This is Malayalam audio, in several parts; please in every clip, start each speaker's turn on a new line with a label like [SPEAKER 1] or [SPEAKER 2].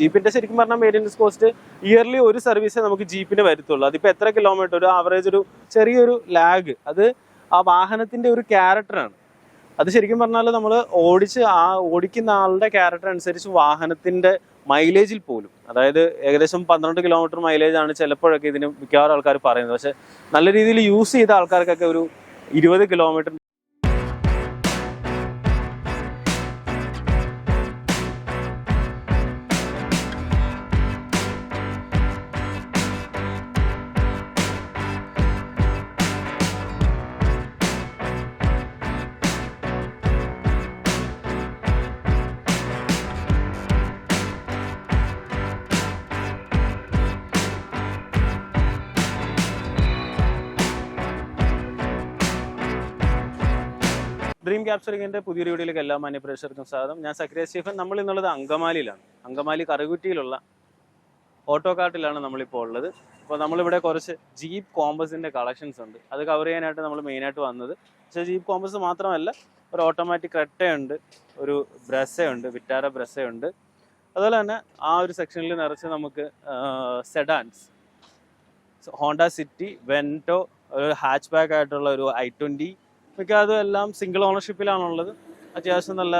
[SPEAKER 1] ജീപ്പിന്റെ ശരിക്കും പറഞ്ഞാൽ മെയിന്റെനൻസ് കോസ്റ്റ് ഇയർലി ഒരു സർവീസേ നമുക്ക് ജീപ്പിന് വരുത്തുള്ളൂ. അതിപ്പോൾ എത്ര കിലോമീറ്റർ ഒരു ആവറേജ് ഒരു ചെറിയൊരു ലാഗ് അത് ആ വാഹനത്തിന്റെ ഒരു ക്യാരക്ടറാണ് അത് ശരിക്കും പറഞ്ഞാൽ നമ്മൾ ഓടിച്ച് ആ ഓടിക്കുന്ന ആളുടെ ക്യാരക്ടർ അനുസരിച്ച് വാഹനത്തിന്റെ മൈലേജിൽ പോലും. അതായത് ഏകദേശം പന്ത്രണ്ട് കിലോമീറ്റർ മൈലേജ് ആണ് ചിലപ്പോഴൊക്കെ ഇതിന് മിക്കവാറും ആൾക്കാർ പറയുന്നത്. പക്ഷെ നല്ല രീതിയിൽ യൂസ് ചെയ്ത ആൾക്കാർക്കൊക്കെ ഒരു ഇരുപത് കിലോമീറ്റർ ഡ്രീം ക്യാപ്ചറിങ്ങിന്റെ പുതിയ വീഡിയോയിലേക്ക് എല്ലാ മാന്യ പ്രേക്ഷകർക്കും സ്വാഗതം. ഞാൻ സക്രിയ സ്റ്റീഫൻ. നമ്മൾ ഇന്നുള്ളത് അങ്കമാലിയിലാണ്. അങ്കമാലി കറുകുറ്റിയിലുള്ള ഓട്ടോ കാർട്ടിലാണ് നമ്മളിപ്പോൾ ഉള്ളത്. അപ്പോൾ നമ്മളിവിടെ കുറച്ച് ജീപ്പ് കോമ്പസിന്റെ കളക്ഷൻസ് ഉണ്ട്. അത് കവർ ചെയ്യാനായിട്ട് നമ്മൾ മെയിൻ ആയിട്ട് വന്നത്. പക്ഷേ ജീപ്പ് കോമ്പസ് മാത്രമല്ല ഒരു ഓട്ടോമാറ്റിക് ക്രെട്ടയുണ്ട് ഒരു ബ്രസയുണ്ട് വിറ്റാര ബ്രസയുണ്ട്. അതുപോലെ തന്നെ ആ ഒരു സെക്ഷനിൽ നിറച്ച് നമുക്ക് സെഡാൻസ് ഹോണ്ട സിറ്റി വെന്റോ ഒരു ഹാച്ച് ബാക്ക് ആയിട്ടുള്ള ഒരു ഐ ട്വന്റി മിക്കതും എല്ലാം സിംഗിൾ ഓണർഷിപ്പിലാണുള്ളത് അത്യാവശ്യം നല്ല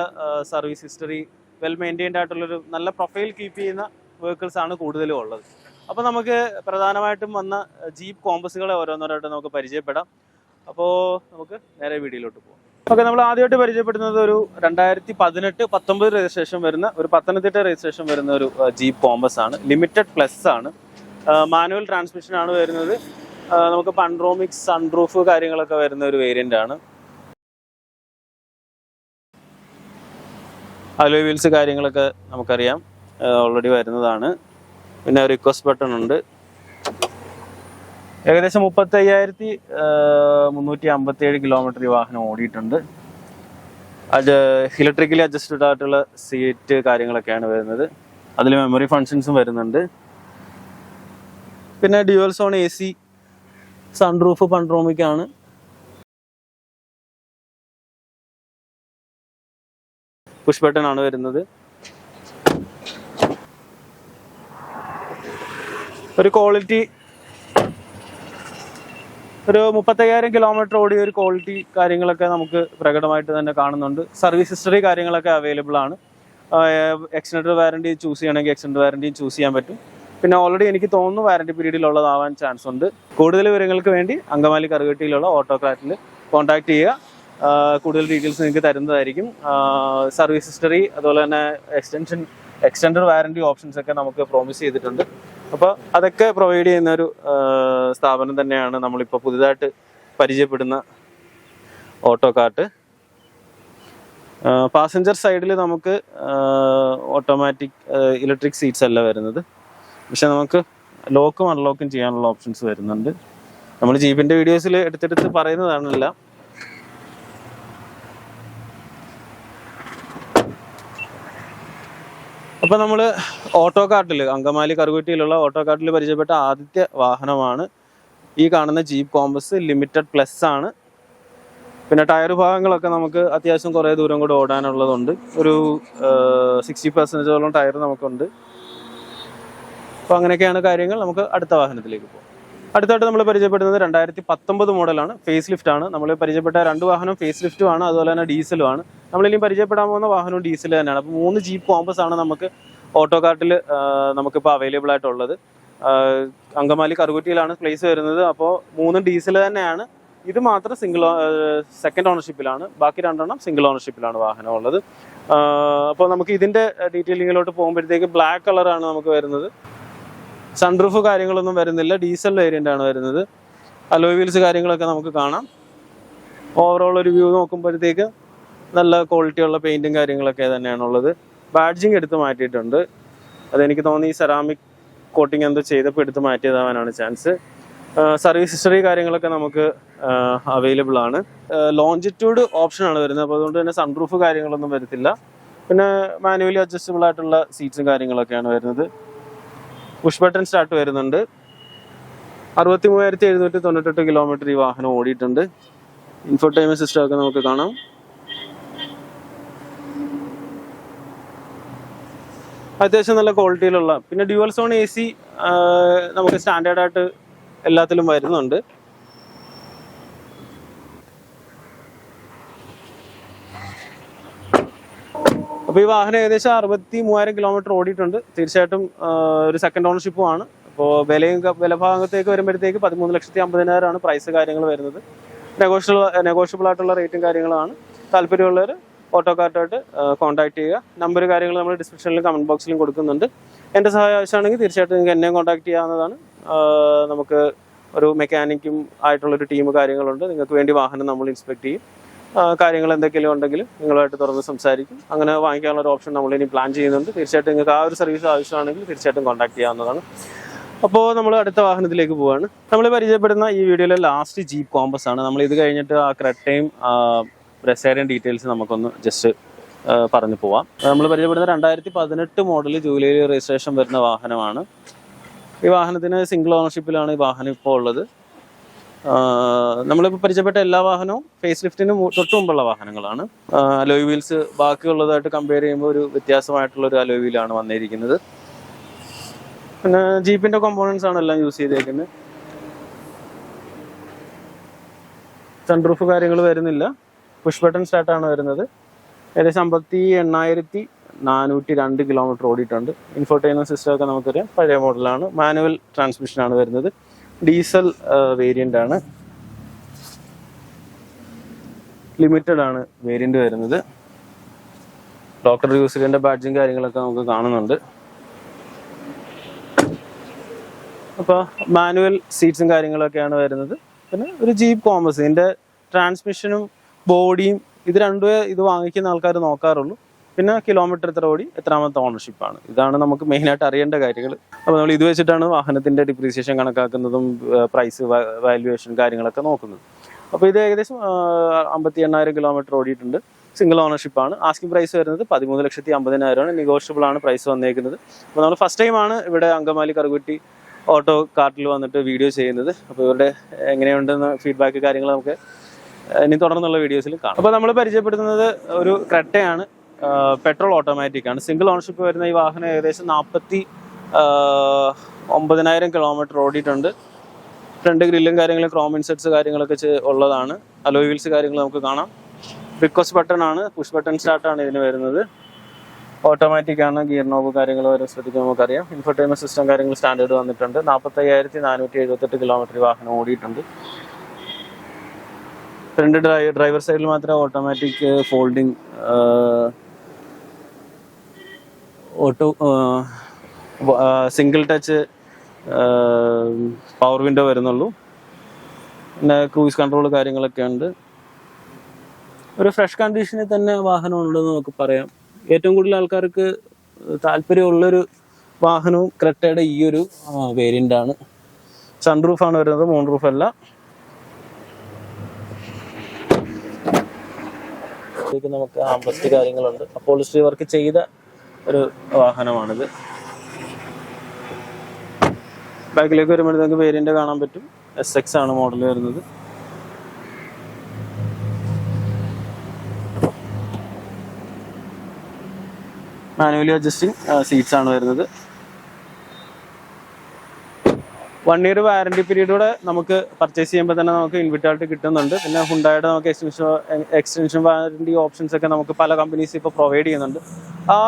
[SPEAKER 1] സർവീസ് ഹിസ്റ്ററി വെൽ മെയിന്റൈൻഡ് ആയിട്ടുള്ളൊരു നല്ല പ്രൊഫൈൽ കീപ്പ് ചെയ്യുന്ന വെഹിക്കിൾസ് ആണ് കൂടുതലും ഉള്ളത്. അപ്പോൾ നമുക്ക് പ്രധാനമായിട്ടും വന്ന ജീപ്പ് കോമ്പസുകളെ ഓരോന്നോരായിട്ട് നമുക്ക് പരിചയപ്പെടാം. അപ്പോൾ നമുക്ക് നേരെ വീഡിയോയിലോട്ട് പോകാം ഓക്കെ നമ്മൾ ആദ്യമായിട്ട് പരിചയപ്പെടുന്നത് ഒരു രണ്ടായിരത്തി പതിനെട്ട് പത്തൊമ്പത് രജിസ്ട്രേഷൻ വരുന്ന ഒരു പത്തനംതിട്ട രജിസ്ട്രേഷൻ വരുന്ന ഒരു ജീപ്പ് കോമ്പസ് ആണ്. ലിമിറ്റഡ് പ്ലസ് ആണ്. മാനുവൽ ട്രാൻസ്മിഷൻ ആണ് വരുന്നത്. നമുക്ക് പൺറോമിക്സ് സൺറൂഫ് കാര്യങ്ങളൊക്കെ വരുന്ന ഒരു വേരിയന്റ് ആണ്. അലോയ് വീൽസ് കാര്യങ്ങളൊക്കെ നമുക്കറിയാം. ഓൾറെഡി വരുന്നതാണ്. പിന്നെ റിക്വസ്റ്റ് ബട്ടൺ ഉണ്ട്. ഏകദേശം മുപ്പത്തി അയ്യായിരത്തി മുന്നൂറ്റി അമ്പത്തി ഏഴ് കിലോമീറ്റർ ഈ വാഹനം ഓടിയിട്ടുണ്ട്. അത് ഇലക്ട്രിക്കലി അഡ്ജസ്റ്റഡ് ആയിട്ടുള്ള സീറ്റ് കാര്യങ്ങളൊക്കെയാണ് വരുന്നത്. അതിൽ മെമ്മറി ഫങ്ഷൻസും വരുന്നുണ്ട്. പിന്നെ dual zone A C sunroof panoramic ആണ്. പുഷ് ബട്ടൺ ആണ് വരുന്നത്. ഒരു ക്വാളിറ്റി ഒരു മുപ്പത്തയ്യായിരം കിലോമീറ്റർ ഓടിയ ഒരു ക്വാളിറ്റി കാര്യങ്ങളൊക്കെ നമുക്ക് പ്രകടമായിട്ട് തന്നെ കാണുന്നുണ്ട്. സർവീസ് ഹിസ്റ്ററി കാര്യങ്ങളൊക്കെ അവൈലബിൾ ആണ്. എക്സ്റ്റൻഡ് വാറണ്ടി ചൂസ് ചെയ്യണമെങ്കിൽ എക്സ്റ്റൻഡ് വാറണ്ടിയും ചൂസ് ചെയ്യാൻ പറ്റും. പിന്നെ ഓൾറെഡി എനിക്ക് തോന്നുന്നു വാറണ്ടി പീരീഡിലുള്ളതാവാൻ ചാൻസ് ഉണ്ട്. കൂടുതൽ വിവരങ്ങൾക്ക് വേണ്ടി അങ്കമാലി കറുകട്ടിയിലുള്ള ഓട്ടോക്രാറ്റിൽ കോൺടാക്ട് ചെയ്യുക. കൂടുതൽ ഡീറ്റെയിൽസ് നിങ്ങൾക്ക് തരുന്നതായിരിക്കും. സർവീസ് ഹിസ്റ്ററി അതുപോലെ തന്നെ എക്സ്റ്റൻഷൻ എക്സ്റ്റൻഡ് വാറണ്ടി ഓപ്ഷൻസ് ഒക്കെ നമുക്ക് പ്രോമിസ് ചെയ്തിട്ടുണ്ട്. അപ്പോൾ അതൊക്കെ പ്രൊവൈഡ് ചെയ്യുന്ന ഒരു സ്ഥാപനം തന്നെയാണ് നമ്മളിപ്പോൾ പുതുതായിട്ട് പരിചയപ്പെടുന്ന ഓട്ടോ കാർട്ട് പാസഞ്ചർ സൈഡിൽ നമുക്ക് ഓട്ടോമാറ്റിക് ഇലക്ട്രിക് സീറ്റ്സ് അല്ല വരുന്നത്. പക്ഷെ നമുക്ക് ലോക്കും അൺലോക്കും ചെയ്യാനുള്ള ഓപ്ഷൻസ് വരുന്നുണ്ട്. നമ്മൾ ജീപ്പിന്റെ വീഡിയോസിൽ എടുത്തെടുത്ത് പറയുന്നതാണല്ല. അപ്പൊ നമ്മൾ ഓട്ടോ കാർട്ടിൽ അങ്കമാലി കറുകുറ്റിയിലുള്ള ഓട്ടോ കാർട്ടിൽ പരിചയപ്പെട്ട ആദ്യത്തെ വാഹനമാണ് ഈ കാണുന്ന ജീപ്പ് കോമ്പസ് ലിമിറ്റഡ് പ്ലസ് ആണ്. പിന്നെ ടയർ ഭാഗങ്ങളൊക്കെ നമുക്ക് അത്യാവശ്യം കുറേ ദൂരം കൂടെ ഓടാനുള്ളതുണ്ട്. ഒരു സിക്സ്റ്റി പെർസെന്റേജോളം ടയർ നമുക്കുണ്ട്. അപ്പോൾ അങ്ങനെയൊക്കെയാണ് കാര്യങ്ങൾ. നമുക്ക് അടുത്ത വാഹനത്തിലേക്ക് പോകാം. അടുത്തായിട്ട് നമ്മൾ പരിചയപ്പെടുന്നത് രണ്ടായിരത്തി പത്തൊമ്പത് മോഡലാണ്. ഫേസ് ലിഫ്റ്റ് ആണ്. നമ്മൾ പരിചയപ്പെട്ട രണ്ട് വാഹനം ഫേസ് ലിഫ്റ്റും ആണ്. അതുപോലെ തന്നെ ഡീസലും ആണ്. നമ്മളിനി പരിചയപ്പെടാൻ പോകുന്ന വാഹനവും ഡീസൽ തന്നെയാണ്. അപ്പോൾ മൂന്ന് ജീപ്പ് കോമ്പസ് ആണ് നമുക്ക് ഓട്ടോ കാർട്ടിൽ നമുക്കിപ്പോൾ അവൈലബിൾ ആയിട്ടുള്ളത്. അങ്കമാലി കറുകുറ്റിയിലാണ് പ്ലേസ് വരുന്നത്. അപ്പോൾ മൂന്നും ഡീസൽ തന്നെയാണ്. ഇത് മാത്രം സിംഗിൾ സെക്കൻഡ് ഓണർഷിപ്പിലാണ് ബാക്കി രണ്ടെണ്ണം സിംഗിൾ ഓണർഷിപ്പിലാണ് വാഹനം ഉള്ളത്. അപ്പോൾ നമുക്ക് ഇതിന്റെ ഡീറ്റെയിലിങ്ങിലോട്ട് പോകുമ്പോഴത്തേക്ക് ബ്ലാക്ക് കളറാണ് നമുക്ക് വരുന്നത്. സൺറൂഫ് കാര്യങ്ങളൊന്നും വരുന്നില്ല. ഡീസൽ വേരിയന്റ് ആണ് വരുന്നത്. അലോയ് വീൽസ് കാര്യങ്ങളൊക്കെ നമുക്ക് കാണാം. ഓവറോൾ ഒരു വ്യൂ നോക്കുമ്പോഴത്തേക്ക് നല്ല ക്വാളിറ്റിയുള്ള പെയിന്റും കാര്യങ്ങളൊക്കെ തന്നെയാണുള്ളത്. ബാഡ്ജിങ് എടുത്ത് മാറ്റിയിട്ടുണ്ട്. അതെനിക്ക് തോന്നി ഈ സെറാമിക് കോട്ടിങ് എന്തോ ചെയ്തപ്പോൾ എടുത്ത് മാറ്റിയതാവാനാണ് ചാൻസ് സർവീസ് ഹിസ്റ്ററി കാര്യങ്ങളൊക്കെ നമുക്ക് അവൈലബിൾ ആണ്. ലോഞ്ചിറ്റ്യൂഡ് ഓപ്ഷനാണ് വരുന്നത്. അപ്പോൾ അതുകൊണ്ട് തന്നെ സൺറൂഫ് കാര്യങ്ങളൊന്നും വരത്തില്ല. പിന്നെ മാനുവലി അഡ്ജസ്റ്റബിൾ ആയിട്ടുള്ള സീറ്റ്സും കാര്യങ്ങളൊക്കെയാണ് വരുന്നത്. പുഷ് ബട്ടൺ സ്റ്റാർട്ട് വരുന്നുണ്ട്. അറുപത്തി മൂവായിരത്തി എഴുന്നൂറ്റി തൊണ്ണൂറ്റെട്ട് കിലോമീറ്റർ ഈ വാഹനം ഓടിയിട്ടുണ്ട്. ഇൻഫോർടൈൻമെന്റ് സിസ്റ്റം ഒക്കെ നമുക്ക് കാണാം. അത്യാവശ്യം നല്ല ക്വാളിറ്റിയിലുള്ള പിന്നെ ഡ്യുവൽ സോൺ എ സി നമുക്ക് സ്റ്റാൻഡേർഡായിട്ട് എല്ലാത്തിലും വരുന്നുണ്ട്. അപ്പോൾ ഈ വാഹനം ഏകദേശം അറുപത്തി മൂവായിരം കിലോമീറ്റർ ഓടിയിട്ടുണ്ട്. തീർച്ചയായിട്ടും ഒരു സെക്കൻഡ് ഓണർഷിപ്പും ആണ്. അപ്പോൾ വിലയും വിലഭാഗത്തേക്ക് വില ഭാഗത്തേക്ക് വരുമ്പോഴത്തേക്ക് പതിമൂന്ന് ലക്ഷത്തി അമ്പതിനായിരമാണ് പ്രൈസ് കാര്യങ്ങൾ വരുന്നത്. നെഗോഷ്യബിൾ നെഗോഷ്യബിൾ ആയിട്ടുള്ള റേറ്റും കാര്യങ്ങളാണ്. താല്പര്യമുള്ളവർ ഓട്ടോക്കാർട്ടായിട്ട് കോൺടാക്ട് ചെയ്യുക. നമ്പർ കാര്യങ്ങൾ നമ്മൾ ഡിസ്ക്രിപ്ഷനിലും കമന്റ് ബോക്സിലും കൊടുക്കുന്നുണ്ട്. എന്റെ സഹായം ആവശ്യമാണെങ്കിൽ തീർച്ചയായിട്ടും നിങ്ങൾക്ക് എന്നെ കോൺടാക്ട് ചെയ്യാവുന്നതാണ്. നമുക്ക് ഒരു മെക്കാനിക്കും ആയിട്ടുള്ളൊരു ടീം കാര്യങ്ങളുണ്ട്. നിങ്ങൾക്ക് വേണ്ടി വാഹനം നമ്മൾ ഇൻസ്പെക്ട് ചെയ്യും. കാര്യങ്ങൾ എന്തെങ്കിലും ഉണ്ടെങ്കിൽ നിങ്ങളുമായിട്ട് തുറന്ന് സംസാരിക്കും. അങ്ങനെ വാങ്ങിക്കാനുള്ള ഒരു ഓപ്ഷൻ നമ്മൾ ഇനി പ്ലാൻ ചെയ്യുന്നുണ്ട്. തീർച്ചയായിട്ടും നിങ്ങൾക്ക് ആ ഒരു സർവീസ് ആവശ്യമാണെങ്കിൽ തീർച്ചയായിട്ടും കോൺടാക്ട് ചെയ്യാവുന്നതാണ്. അപ്പോൾ നമ്മൾ അടുത്ത വാഹനത്തിലേക്ക് പോവാണ്. നമ്മൾ പരിചയപ്പെടുന്ന ഈ വീഡിയോയിലെ ലാസ്റ്റ് ജീപ്പ് കോമ്പസ് ആണ്. നമ്മൾ ഇത് കഴിഞ്ഞിട്ട് ആ ക്രെട്ടയും ബ്രസേറിയൻ ഡീറ്റെയിൽസ് നമുക്കൊന്ന് ജസ്റ്റ് പറഞ്ഞു പോവാം. നമ്മൾ പരിചയപ്പെടുന്ന രണ്ടായിരത്തി പതിനെട്ട് മോഡൽ ജൂലൈയിൽ രജിസ്ട്രേഷൻ വരുന്ന വാഹനമാണ്. ഈ വാഹനത്തിന് സിംഗിൾ ഓണർഷിപ്പിലാണ് ഈ വാഹനം ഇപ്പോൾ ഉള്ളത്. നമ്മളിപ്പോൾ പരിചയപ്പെട്ട എല്ലാ വാഹനവും ഫേസ് ലിഫ്റ്റിന് തൊട്ട് മുമ്പുള്ള വാഹനങ്ങളാണ്. അലോയ് വീൽസ് ബാക്കിയുള്ളതായിട്ട് കമ്പയർ ചെയ്യുമ്പോൾ ഒരു വ്യത്യാസമായിട്ടുള്ള ഒരു അലോയ് വീലാണ് വന്നിരിക്കുന്നത്. പിന്നെ ജീപ്പിന്റെ കോമ്പോണൻസ് ആണ് എല്ലാം യൂസ് ചെയ്തേക്കുന്നത് സൺറൂഫ് കാര്യങ്ങൾ വരുന്നില്ല. പുഷ് ബട്ടൺ സ്റ്റാർട്ട് ആണ് വരുന്നത്. ഏകദേശം അമ്പത്തി എണ്ണായിരത്തി നാനൂറ്റി രണ്ട് കിലോമീറ്റർ ഓടിയിട്ടുണ്ട്. ഇൻഫോർടൈൻമെന്റ് സിസ്റ്റം ഒക്കെ നമുക്കറിയാം പഴയ മോഡലാണ് മാനുവൽ ട്രാൻസ്മിഷൻ ആണ് വരുന്നത്. ഡീസൽ വേരിയന്റ് ആണ് ലിമിറ്റഡ് ആണ് വേരിയന്റ് വരുന്നത്. ഡോക്ടർ യൂസിലിന്റെ ബാഡ്ജും കാര്യങ്ങളൊക്കെ നമുക്ക് കാണുന്നുണ്ട്. അപ്പോൾ മാനുവൽ സീറ്റ്സും കാര്യങ്ങളൊക്കെയാണ് വരുന്നത്. പിന്നെ ഒരു ജീപ്പ് കോമസ് ഇതിന്റെ ട്രാൻസ്മിഷനും ബോഡിയും ഇത് രണ്ടുമേ ഇത് വാങ്ങിക്കുന്ന ആൾക്കാർ നോക്കാറുള്ളൂ. പിന്നെ കിലോമീറ്റർ എത്ര ഓടി എത്രാമത്തെ ഓണർഷിപ്പ് ആണ്. ഇതാണ് നമുക്ക് മെയിൻ ആയിട്ട് അറിയേണ്ട കാര്യങ്ങൾ അപ്പോൾ നമ്മൾ ഇത് വെച്ചിട്ടാണ് വാഹനത്തിന്റെ ഡിപ്രീസിയേഷൻ കണക്കാക്കുന്നതും പ്രൈസ് വാല്യുവേഷൻ കാര്യങ്ങളൊക്കെ നോക്കുന്നത്. അപ്പോൾ ഇത് ഏകദേശം അമ്പത്തി എണ്ണായിരം കിലോമീറ്റർ ഓടിയിട്ടുണ്ട്. സിംഗിൾ ഓണർഷിപ്പ് ആണ്. ആസ്കിംഗ് പ്രൈസ് വരുന്നത് പതിമൂന്ന് ലക്ഷത്തി അമ്പതിനായിരമാണ് നെഗോഷ്യബിൾ ആണ് പ്രൈസ് വന്നേക്കുന്നത്. അപ്പോൾ നമ്മൾ ഫസ്റ്റ് ടൈമാണ് ഇവിടെ അങ്കമാലി കറുകുറ്റി ഓട്ടോ കാർട്ടിൽ വന്നിട്ട് വീഡിയോ ചെയ്യുന്നത്. അപ്പോൾ ഇവരുടെ എങ്ങനെയുണ്ടെന്ന് ഫീഡ്ബാക്ക് കാര്യങ്ങൾ നമുക്ക് ഇനി തുടർന്നുള്ള വീഡിയോസിൽ കാണാം. അപ്പോൾ നമ്മൾ പരിചയപ്പെടുത്തുന്നത് ഒരു ക്രെട്ടയാണ്. പെട്രോൾ ഓട്ടോമാറ്റിക് ആണ്. സിംഗിൾ ഓണർഷിപ്പ് വരുന്ന ഈ വാഹനം ഏകദേശം നാൽപ്പത്തി ഒമ്പതിനായിരം കിലോമീറ്റർ ഓടിയിട്ടുണ്ട്. ഫ്രണ്ട് ഗ്രില്ലും കാര്യങ്ങളും ക്രോം ഇൻസെറ്റ്സ് കാര്യങ്ങളൊക്കെ ഉള്ളതാണ്. അലോയ് വീൽസ് കാര്യങ്ങൾ നമുക്ക് കാണാം. ബിക്കോസ് ബട്ടൺ ആണ്. പുഷ് ബട്ടൺ സ്റ്റാർട്ട് ആണ് ഇതിന് വരുന്നത്. ഓട്ടോമാറ്റിക് ആണ്. ഗിയർ നോബ് കാര്യങ്ങൾ വരെ ശ്രദ്ധിക്കാൻ നമുക്കറിയാം. ഇൻഫർടൈൻമെന്റ് സിസ്റ്റം കാര്യങ്ങൾ സ്റ്റാൻഡേർഡ് വന്നിട്ടുണ്ട്. നാൽപ്പത്തി അയ്യായിരത്തി നാനൂറ്റി എഴുപത്തെട്ട് കിലോമീറ്റർ വാഹനം ഓടിയിട്ടുണ്ട്. ഫ്രണ്ട് ഡ്രൈവർ സൈഡിൽ മാത്രമേ automatic folding auto single touch power window വരുന്നുള്ളൂ. പിന്നെ ക്രൂസ് കൺട്രോൾ കാര്യങ്ങളൊക്കെ ഉണ്ട്. ഒരു ഫ്രഷ് കണ്ടീഷനിൽ തന്നെ വാഹനം ഉണ്ടെന്ന് നമുക്ക് പറയാം. ഏറ്റവും കൂടുതൽ ആൾക്കാർക്ക് താല്പര്യമുള്ളൊരു വാഹനവും ക്രെറ്റയുടെ ഈ ഒരു വേരിയന്റ് ആണ്. സൺ ആണ് വരുന്നത് മൂൺ റൂഫ് അല്ല നമുക്ക് ആംബസ്റ്റ് കാര്യങ്ങളുണ്ട്. അപ്പോൾ വർക്ക് ചെയ്ത ഒരു വാഹനമാണിത്. ബാക്കിലേക്ക് വരുമ്പോൾ നിങ്ങൾക്ക് വേരിയന്റ് കാണാൻ പറ്റും. എസ് എക്സ് ആണ് മോഡൽ വരുന്നത്. മാനുവലി അഡ്ജസ്റ്റിംഗ് സീറ്റ്സ് ആണ് വരുന്നത്. വൺ ഇയർ വാറന്റി പീരീഡോടെ നമുക്ക് പർച്ചേസ് ചെയ്യുമ്പോൾ തന്നെ നമുക്ക് ഇൻവിറ്റായിട്ട് കിട്ടുന്നുണ്ട്. പിന്നെ ഹുണ്ടായുടെ നമുക്ക് എക്സ്റ്റൻഷൻ എക്സ്റ്റൻഷൻ വാറണ്ടി ഓപ്ഷൻസ് ഒക്കെ നമുക്ക് പല കമ്പനീസ് ഇപ്പോൾ പ്രൊവൈഡ് ചെയ്യുന്നുണ്ട്. ആ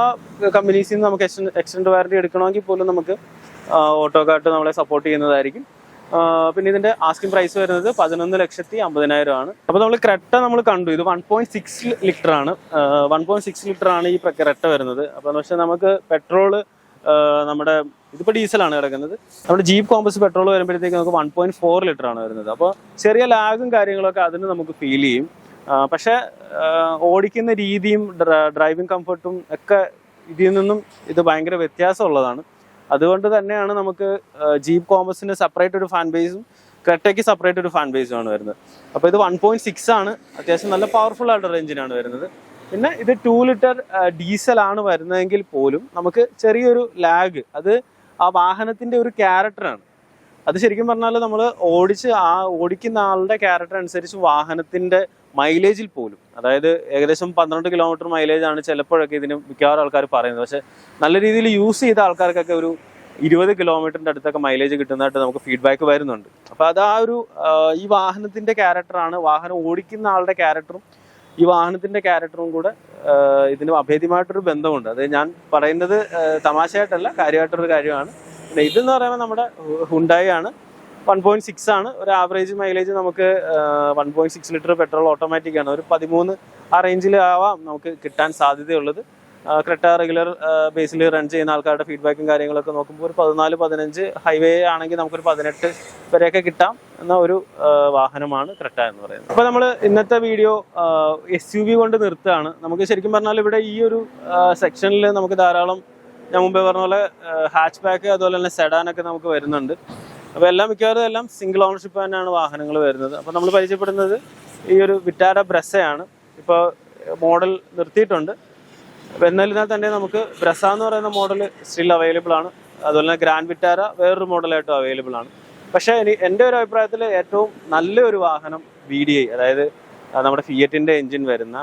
[SPEAKER 1] കമ്പനീസിൽ നിന്ന് നമുക്ക് എക്സ്റ്റൻഡ് വാറന്റി എടുക്കണമെങ്കിൽ പോലും നമുക്ക് ഓട്ടോ കാർട്ട് നമ്മളെ സപ്പോർട്ട് ചെയ്യുന്നതായിരിക്കും. പിന്നെ ഇതിന്റെ ആസ്കിംഗ് പ്രൈസ് വരുന്നത് പതിനൊന്ന് ലക്ഷത്തി അമ്പതിനായിരം ആണ്. അപ്പൊ നമ്മൾ ക്രെട്ട നമ്മൾ കണ്ടു. ഇത് വൺ പോയിന്റ് സിക്സ് ലിറ്റർ ആണ്. വൺ പോയിന്റ് സിക്സ് ലിറ്റർ ആണ് ഈ ക്രെട്ട വരുന്നത്. അപ്പൊ പക്ഷെ നമുക്ക് പെട്രോൾ നമ്മുടെ ഇതിപ്പോ ഡീസലാണ് കിടക്കുന്നത്. നമ്മുടെ ജീപ്പ് കോമ്പസ് പെട്രോൾ വരുമ്പോഴത്തേക്ക് നമുക്ക് വൺ പോയിന്റ് ഫോർ ലിറ്റർ ആണ് വരുന്നത്. അപ്പോൾ ചെറിയ ലാഗും കാര്യങ്ങളൊക്കെ അതിന് നമുക്ക് ഫീൽ ചെയ്യും. പക്ഷെ ഓടിക്കുന്ന രീതിയും ഡ്രൈവിംഗ് കംഫർട്ടും ഒക്കെ ഇതിൽ നിന്നും ഇത് ഭയങ്കര വ്യത്യാസമുള്ളതാണ്. അതുകൊണ്ട് തന്നെയാണ് നമുക്ക് ജീപ്പ് കോമസിന് സെപ്പറേറ്റ് ഒരു ഫാൻ ബേസും ക്രെറ്റയ്ക്ക് സെപ്പറേറ്റ് ഒരു ഫാൻ ബേസും ആണ് വരുന്നത്. അപ്പോൾ ഇത് വൺ പോയിന്റ് സിക്സ് ആണ്. അത്യാവശ്യം നല്ല പവർഫുൾ ആയിട്ട് എഞ്ചിനാണ് വരുന്നത്. പിന്നെ ഇത് ടു ലിറ്റർ ഡീസൽ ആണ് വരുന്നതെങ്കിൽ പോലും നമുക്ക് ചെറിയൊരു ലാഗ് അത് ആ വാഹനത്തിന്റെ ഒരു ക്യാരക്ടറാണ് അത് ശരിക്കും പറഞ്ഞാൽ നമ്മൾ ഓടിച്ച് ആ ഓടിക്കുന്ന ആളുടെ ക്യാരക്ടർ അനുസരിച്ച് വാഹനത്തിന്റെ മൈലേജിൽ പോലും. അതായത് ഏകദേശം പന്ത്രണ്ട് കിലോമീറ്റർ മൈലേജ് ആണ് ചിലപ്പോഴൊക്കെ ഇതിന് മിക്കവാറും ആൾക്കാർ പറയുന്നത്. പക്ഷെ നല്ല രീതിയിൽ യൂസ് ചെയ്ത ആൾക്കാർക്കൊക്കെ ഒരു ഇരുപത് കിലോമീറ്ററിന്റെ അടുത്തൊക്കെ മൈലേജ് കിട്ടുന്നതായിട്ട് നമുക്ക് ഫീഡ്ബാക്ക് വരുന്നുണ്ട്. അപ്പൊ അത് ആ ഒരു ഈ വാഹനത്തിന്റെ ക്യാരക്ടറാണ് വാഹനം ഓടിക്കുന്ന ആളുടെ ക്യാരക്ടറും ഈ വാഹനത്തിന്റെ ക്യാരക്ടറും കൂടെ ഇതിന് അഭേദ്യമായിട്ടൊരു ബന്ധമുണ്ട്. അത് ഞാൻ പറയുന്നത് തമാശയായിട്ടല്ല കാര്യമായിട്ടൊരു കാര്യമാണ്. ഇതെന്ന് പറയുമ്പോൾ നമ്മുടെ ഹുണ്ടായി ആണ് വൺ പോയിന്റ് സിക്സ് ആണ്. ഒരു ആവറേജ് മൈലേജ് നമുക്ക് one point six litre petrol automatic ആണ്. ഒരു പതിമൂന്ന് ആ റേഞ്ചിൽ ആവാം നമുക്ക് കിട്ടാൻ സാധ്യതയുള്ളത്. ക്രെട്ട റെഗുലർ ബേസിൽ റൺ ചെയ്യുന്ന ആൾക്കാരുടെ ഫീഡ്ബാക്കും കാര്യങ്ങളൊക്കെ നോക്കുമ്പോൾ ഒരു പതിനാല് പതിനഞ്ച് ഹൈവേ ആണെങ്കിൽ നമുക്കൊരു പതിനെട്ട് വരെയൊക്കെ കിട്ടാം എന്ന ഒരു വാഹനമാണ് ക്രെട്ട എന്ന് പറയുന്നത്. അപ്പോൾ നമ്മൾ ഇന്നത്തെ വീഡിയോ എസ് കൊണ്ട് നിർത്തുകയാണ്. നമുക്ക് ശരിക്കും പറഞ്ഞാൽ ഇവിടെ ഈ ഒരു സെക്ഷനിൽ നമുക്ക് ധാരാളം ഞാൻ മുമ്പേ പറഞ്ഞ പോലെ ഹാച്ച് ബാക്ക് അതുപോലെ തന്നെ സെഡാനൊക്കെ നമുക്ക് വരുന്നുണ്ട്. അപ്പോൾ എല്ലാം മിക്കവാറും എല്ലാം സിംഗിൾ ഓണർഷിപ്പ് തന്നെയാണ് വാഹനങ്ങൾ വരുന്നത്. അപ്പോൾ നമ്മൾ പരിചയപ്പെടുന്നത് ഈ ഒരു വിറ്റാര ബ്രസയാണ് ഇപ്പോൾ മോഡൽ നിർത്തിയിട്ടുണ്ട്. എന്നിരുന്നാൽ തന്നെ നമുക്ക് ബ്രസ എന്ന് പറയുന്ന മോഡൽ സ്റ്റിൽ അവൈലബിൾ ആണ്. അതുപോലെ തന്നെ ഗ്രാൻഡ് വിറ്റാര വേറൊരു മോഡലായിട്ടും അവൈലബിൾ ആണ്. പക്ഷേ ഇനി എന്റെ ഒരു അഭിപ്രായത്തിൽ ഏറ്റവും നല്ലൊരു വാഹനം വി ഡി ഐ അതായത് നമ്മുടെ ഫിയറ്റിന്റെ എഞ്ചിൻ വരുന്ന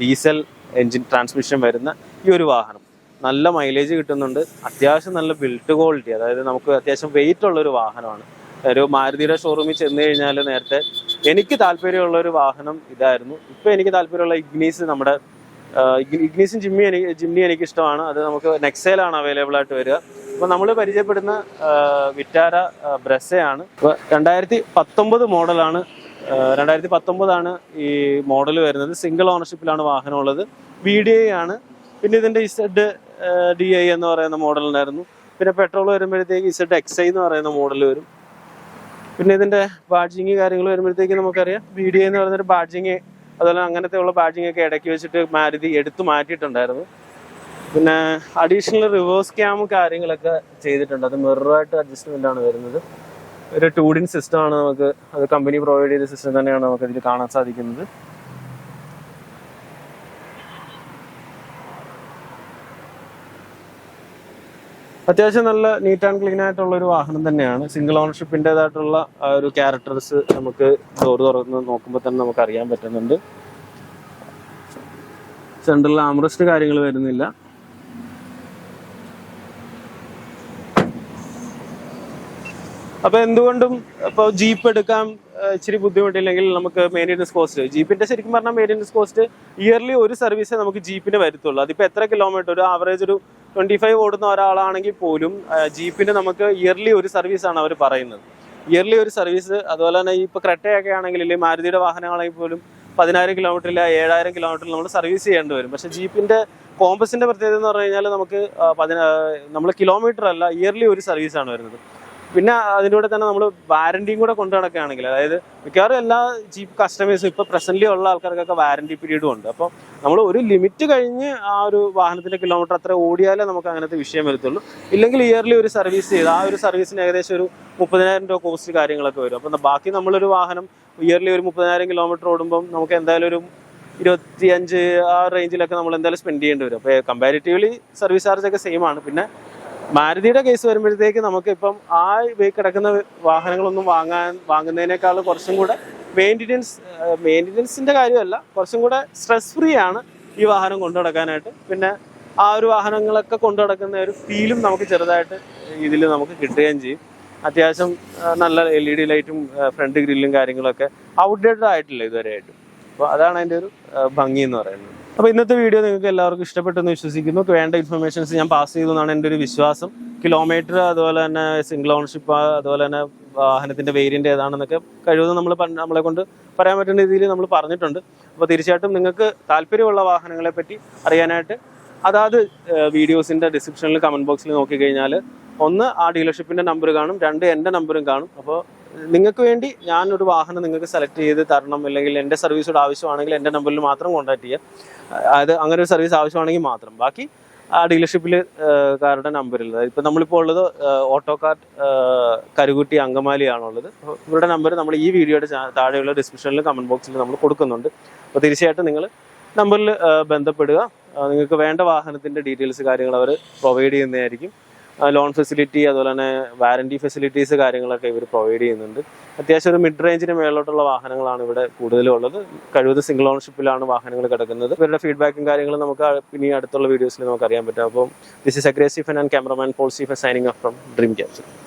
[SPEAKER 1] ഡീസൽ എഞ്ചിൻ ട്രാൻസ്മിഷൻ വരുന്ന ഈ ഒരു വാഹനം. നല്ല മൈലേജ് കിട്ടുന്നുണ്ട്. അത്യാവശ്യം നല്ല ബിൽഡ് ക്വാളിറ്റി അതായത് നമുക്ക് അത്യാവശ്യം വെയിറ്റ് ഉള്ള ഒരു വാഹനമാണ്. ഒരു മാരുതിയുടെ ഷോറൂമിൽ ചെന്ന് കഴിഞ്ഞാൽ നേരത്തെ എനിക്ക് താല്പര്യമുള്ള ഒരു വാഹനം ഇതായിരുന്നു. ഇപ്പൊ എനിക്ക് താല്പര്യമുള്ള ഇഗ്നീസ് നമ്മുടെ ഇഗ്നീസും ജിമ്മി എനിക്ക് ജിമ്മി എനിക്ക് ഇഷ്ടമാണ് അത് നമുക്ക് നെക്സയിലാണ് അവൈലബിൾ ആയിട്ട് വരിക. അപ്പൊ നമ്മൾ പരിചയപ്പെടുന്ന വിറ്റാര ബ്രസയാണ് രണ്ടായിരത്തി പത്തൊമ്പത് മോഡലാണ് രണ്ടായിരത്തി പത്തൊമ്പതാണ് ഈ മോഡൽ വരുന്നത്. സിംഗിൾ ഓണർഷിപ്പിലാണ് വാഹനം ഉള്ളത്. വി ഡി ഐ ആണ്. പിന്നെ ഇതിന്റെ ഇസഡ് ഡി ഐ എന്ന് പറയുന്ന മോഡൽ ഉണ്ടായിരുന്നു. പിന്നെ പെട്രോൾ വരുമ്പോഴത്തേക്ക് ഇസഡ് എക്സ് ഐ എന്ന് പറയുന്ന മോഡൽ വരും. പിന്നെ ഇതിന്റെ ബാഡ്ജിങ് കാര്യങ്ങൾ വരുമ്പോഴത്തേക്ക് നമുക്കറിയാം. ബി ഡി എന്ന് പറയുന്നൊരു ബാഡ്ജിങ് അതുപോലെ അങ്ങനത്തെ ഉള്ള ബാഡ്ജിങ് ഒക്കെ ഇടയ്ക്ക് വെച്ചിട്ട് മാരുതി എടുത്തു മാറ്റിയിട്ടുണ്ടായിരുന്നു. പിന്നെ അഡീഷണൽ റിവേഴ്സ് ക്യാം കാര്യങ്ങളൊക്കെ ചെയ്തിട്ടുണ്ട്. അത് മിററായിട്ട് അഡ്ജസ്റ്റ്മെന്റ് ആണ് വരുന്നത്. ഒരു ടൂഡിൻ സിസ്റ്റം ആണ് നമുക്ക് അത് കമ്പനി പ്രൊവൈഡ് ചെയ്ത സിസ്റ്റം തന്നെയാണ് നമുക്ക് ഇതിൽ കാണാൻ സാധിക്കുന്നത്. അത്യാവശ്യം നല്ല നീറ്റ് ആൻഡ് ക്ലീൻ ആയിട്ടുള്ള ഒരു വാഹനം തന്നെയാണ്. സിംഗിൾ ഓണർഷിപ്പിന്റെതായിട്ടുള്ള ഒരു ക്യാരക്ടേഴ്സ് നമുക്ക് ഡോർ തുറന്ന് നോക്കുമ്പോൾ തന്നെ നമുക്ക് അറിയാൻ പറ്റുന്നുണ്ട്. സെൻട്രലിൽ ആംറസ്റ്റ് കാര്യങ്ങൾ വരുന്നില്ല. അപ്പൊ എന്തുകൊണ്ടും ഇപ്പൊ ജീപ്പ് എടുക്കാൻ ഇച്ചിരി ബുദ്ധിമുട്ടില്ലെങ്കിൽ നമുക്ക് മെയിന്റെനൻസ് കോസ്റ്റ് ജീപ്പിന്റെ ശരിക്കും പറഞ്ഞാൽ മെയിന്റെനൻസ് കോസ്റ്റ് ഇയർലി ഒരു സർവീസേ നമുക്ക് ജീപ്പിന് വരത്തുള്ളൂ. അതിപ്പോ എത്ര കിലോമീറ്റർ ഒരു ആവറേജ് ഒരു ട്വന്റി ഫൈവ് ഓടുന്ന ഒരാളാണെങ്കിൽ പോലും ജീപ്പിന് നമുക്ക് ഇയർലി ഒരു സർവീസ് ആണ് അവർ പറയുന്നത്. ഇയർലി ഒരു സർവീസ് അതുപോലെ തന്നെ ഇപ്പൊ ക്രെട്ടയൊക്കെ ആണെങ്കിൽ ഇല്ലെങ്കിൽ മാരുതിയുടെ വാഹനങ്ങളാണെങ്കിൽ പോലും പതിനായിരം കിലോമീറ്ററിൽ ഏഴായിരം കിലോമീറ്ററിൽ നമ്മൾ സർവീസ് ചെയ്യേണ്ടി വരും. പക്ഷെ ജീപ്പിന്റെ കോമ്പസിന്റെ പ്രത്യേകത എന്ന് പറഞ്ഞു കഴിഞ്ഞാൽ നമുക്ക് പതിനാ നമ്മൾ കിലോമീറ്റർ അല്ല ഇയർലി ഒരു സർവീസ് ആണ് വരുന്നത്. പിന്നെ അതിന്റെ കൂടെ തന്നെ നമ്മൾ വാരണ്ടിയും കൂടെ കൊണ്ടു നടക്കുകയാണെങ്കിൽ അതായത് മിക്കവാറും എല്ലാ ജീപ്പ് കസ്റ്റമേഴ്സും ഇപ്പൊ പ്രസന്റ്ലി ഉള്ള ആൾക്കാർക്കൊക്കെ വാരണ്ടി പീരീഡും ഉണ്ട്. അപ്പോൾ നമ്മൾ ഒരു ലിമിറ്റ് കഴിഞ്ഞ് ആ ഒരു വാഹനത്തിന്റെ കിലോമീറ്റർ അത്ര ഓടിയാലേ നമുക്ക് അങ്ങനത്തെ വിഷയം വരത്തുള്ളൂ. ഇല്ലെങ്കിൽ ഇയർലി ഒരു സർവീസ് ചെയ്ത് ആ ഒരു സർവീസിന് ഏകദേശം ഒരു മുപ്പതിനായിരം രൂപ കോസ്റ്റ് കാര്യങ്ങളൊക്കെ വരും. അപ്പം ബാക്കി നമ്മളൊരു വാഹനം ഇയർലി ഒരു മുപ്പതിനായിരം കിലോമീറ്റർ ഓടുമ്പോൾ നമുക്ക് എന്തായാലും ഒരു ഇരുപത്തിയഞ്ച് ആ റേഞ്ചിലൊക്കെ നമ്മൾ എന്തായാലും സ്പെൻഡ് ചെയ്യേണ്ടി വരും. അപ്പോൾ കമ്പാരിറ്റീവ്ലി സർവീസ് ചാർജ് ഒക്കെ സെയിം ആണ്. പിന്നെ മാരുതിയുടെ കേസ് വരുമ്പോഴത്തേക്ക് നമുക്ക് ഇപ്പം ആ കിടക്കുന്ന വാഹനങ്ങളൊന്നും വാങ്ങാൻ വാങ്ങുന്നതിനേക്കാൾ കുറച്ചും കൂടെ മെയിന്റെനൻസ് മെയിന്റെനൻസിന്റെ കാര്യമല്ല കുറച്ചും കൂടെ സ്ട്രെസ് ഫ്രീ ആണ് ഈ വാഹനം കൊണ്ടു നടക്കാനായിട്ട്. പിന്നെ ആ ഒരു വാഹനങ്ങളൊക്കെ കൊണ്ടു നടക്കുന്ന ഒരു ഫീലും നമുക്ക് ചെറുതായിട്ട് ഇതിൽ നമുക്ക് കിട്ടുകയും ചെയ്യും. അത്യാവശ്യം നല്ല എൽ ഇ ഡി ലൈറ്റും ഫ്രണ്ട് ഗ്രില്ലും കാര്യങ്ങളൊക്കെ ഔട്ട്ഡേറ്റഡ് ആയിട്ടില്ല ഇതുവരെയായിട്ടും. അപ്പോൾ അതാണ് അതിന്റെ ഒരു ഭംഗി എന്ന് പറയുന്നത്. അപ്പോൾ ഇന്നത്തെ വീഡിയോ നിങ്ങൾക്ക് എല്ലാവർക്കും ഇഷ്ടപ്പെട്ടെന്ന് വിശ്വസിക്കുന്നു. വേണ്ട ഇൻഫർമേഷൻസ് ഞാൻ പാസ് ചെയ്തു എന്നാണ് എന്റെ ഒരു വിശ്വാസം. കിലോമീറ്റർ അതുപോലെ തന്നെ സിംഗിൾ ഓണർഷിപ്പ് അതുപോലെ തന്നെ വാഹനത്തിന്റെ വേരിയന്റ് ഏതാണെന്നൊക്കെ കഴിവതും നമ്മൾ നമ്മളെ കൊണ്ട് പറയാൻ പറ്റുന്ന രീതിയിൽ നമ്മൾ പറഞ്ഞിട്ടുണ്ട്. അപ്പോൾ തീർച്ചയായിട്ടും നിങ്ങൾക്ക് താല്പര്യമുള്ള വാഹനങ്ങളെ പറ്റി അറിയാനായിട്ട് അതാത് വീഡിയോസിന്റെ ഡിസ്ക്രിപ്ഷനിൽ കമന്റ് ബോക്സിൽ നോക്കിക്കഴിഞ്ഞാൽ ഒന്ന് ആ ഡീലർഷിപ്പിന്റെ നമ്പർ കാണും രണ്ട് എന്റെ നമ്പറും കാണും. അപ്പോൾ നിങ്ങൾക്ക് വേണ്ടി ഞാനൊരു വാഹനം നിങ്ങൾക്ക് സെലക്ട് ചെയ്ത് തരണം അല്ലെങ്കിൽ എന്റെ സർവീസോട് ആവശ്യമാണെങ്കിൽ എന്റെ നമ്പറിൽ മാത്രം കോൺടാക്ട് ചെയ്യുക അതായത് അങ്ങനെ ഒരു സർവീസ് ആവശ്യമാണെങ്കിൽ മാത്രം. ബാക്കി ആ ഡീലർഷിപ്പിൽ കാരുടെ നമ്പറിൽ ഇപ്പം നമ്മളിപ്പോൾ ഉള്ളത് ഓട്ടോ ഓട്ടോകാർ കരുകുട്ടി അങ്കമാലിയാണുള്ളത്. ഇവരുടെ നമ്പർ നമ്മൾ ഈ വീഡിയോയുടെ താഴെയുള്ള ഡിസ്ക്രിപ്ഷനിൽ കമന്റ് ബോക്സിൽ നമ്മൾ കൊടുക്കുന്നുണ്ട്. അപ്പോൾ തീർച്ചയായിട്ടും നിങ്ങൾ നമ്പറിൽ ബന്ധപ്പെടുക. നിങ്ങൾക്ക് വേണ്ട വാഹനത്തിന്റെ ഡീറ്റെയിൽസ് കാര്യങ്ങൾ അവർ പ്രൊവൈഡ് ചെയ്യുന്നതായിരിക്കും. ലോൺ ഫെസിലിറ്റി അതുപോലെ തന്നെ വാറന്റി ഫെസിലിറ്റീസ് കാര്യങ്ങളൊക്കെ ഇവർ പ്രൊവൈഡ് ചെയ്യുന്നുണ്ട്. അത്യാവശ്യം ഒരു മിഡ് റേഞ്ചിന് മേളിലോട്ടുള്ള വാഹനങ്ങളാണ് ഇവിടെ കൂടുതലും ഉള്ളത് കഴിവത് സിംഗിൾ ഓണർഷിപ്പിലാണ് വാഹനങ്ങൾ കിടക്കുന്നത്. ഇവരുടെ ഫീഡ്ബാക്കും കാര്യങ്ങളും നമുക്ക് ഇനി അടുത്തുള്ള വീഡിയോസിൽ നമുക്ക് അറിയാൻ പറ്റും. അപ്പോൾ ദിസ് ഇസ് അഗ്രേസീഫ് and cameraman Paul സീഫ് signing off from Dream Capture